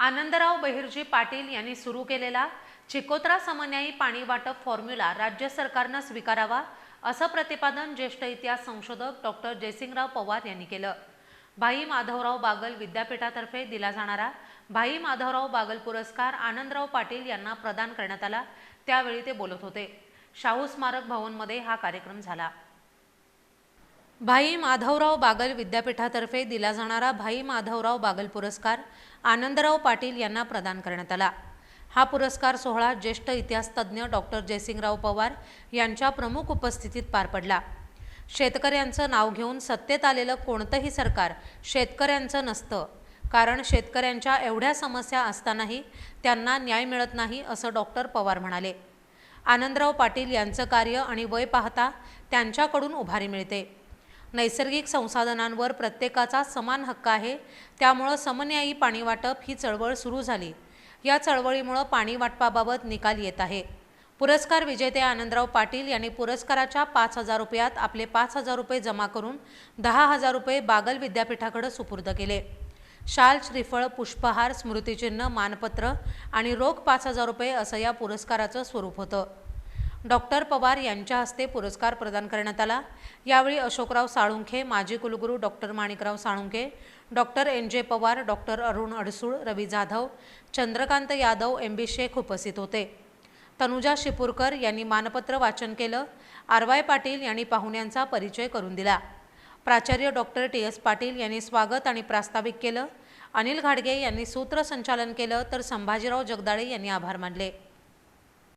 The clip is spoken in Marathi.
आनंदराव बहिर्जी पाटील यांनी सुरू केलेला चिकोत्रा समन्यायी पाणी वाटप फॉर्म्युला राज्य सरकारनं स्वीकारावा असं प्रतिपादन ज्येष्ठ इतिहास संशोधक डॉक्टर जयसिंगराव पवार यांनी केलं. भाई माधवराव बागल विद्यापीठातर्फे दिला जाणारा भाई माधवराव बागल पुरस्कार आनंदराव पाटील यांना प्रदान करण्यात आला. त्यावेळी ते बोलत होते. शाहू स्मारक भवनमध्ये हा कार्यक्रम झाला. भाई माधवराव बागल विद्यापीठातर्फे दिला जाणारा भाई माधवराव बागल पुरस्कार आनंदराव पाटील यांना प्रदान करण्यात आला. हा पुरस्कार सोहळा ज्येष्ठ इतिहासतज्ज्ञ डॉक्टर जयसिंगराव पवार यांच्या प्रमुख उपस्थितीत पार पडला. शेतकऱ्यांचं नाव घेऊन सत्तेत आलेलं कोणतंही सरकार शेतकऱ्यांचं नसतं. कारण शेतकऱ्यांच्या एवढ्या समस्या असतानाही त्यांना न्याय मिळत नाही असं डॉक्टर पवार म्हणाले. आनंदराव पाटील यांचं कार्य आणि वय पाहता त्यांच्याकडून उभारी मिळते. नैसर्गिक संसाधनांवर प्रत्येकाचा समान हक्क आहे त्यामुळं समन्यायी पाणी वाटप ही चळवळ सुरू झाली. या चळवळीमुळं पाणी वाटपाबाबत निकाल येत आहे. पुरस्कार विजेते आनंदराव पाटील यांनी पुरस्काराच्या पाच हजार रुपयात आपले पाच हजार रुपये जमा करून दहा हजार रुपये बागल विद्यापीठाकडे सुपूर्द केले. शाल श्रीफळ पुष्पहार स्मृतिचिन्ह मानपत्र आणि रोख पाच हजार रुपये असं या पुरस्काराचं स्वरूप होतं. डॉक्टर पवार यांच्या हस्ते पुरस्कार प्रदान करण्यात आला. यावेळी अशोकराव साळुंखे माजी कुलगुरू doctor Manikrao Salunkhe doctor N. J. Pawar doctor Arun Adsul Ravi Jadhav Chandrakant Yadav M. B. Shaikh उपस्थित होते. तनुजा शिपूरकर यांनी मानपत्र वाचन केलं. आर. वाय. पाटील यांनी पाहुण्यांचा परिचय करून दिला. प्राचार्य डॉक्टर टी. एस. पाटील यांनी स्वागत आणि प्रास्ताविक केलं. अनिल घाडगे यांनी सूत्रसंचालन केलं तर संभाजीराव जगदाळे यांनी आभार मानले.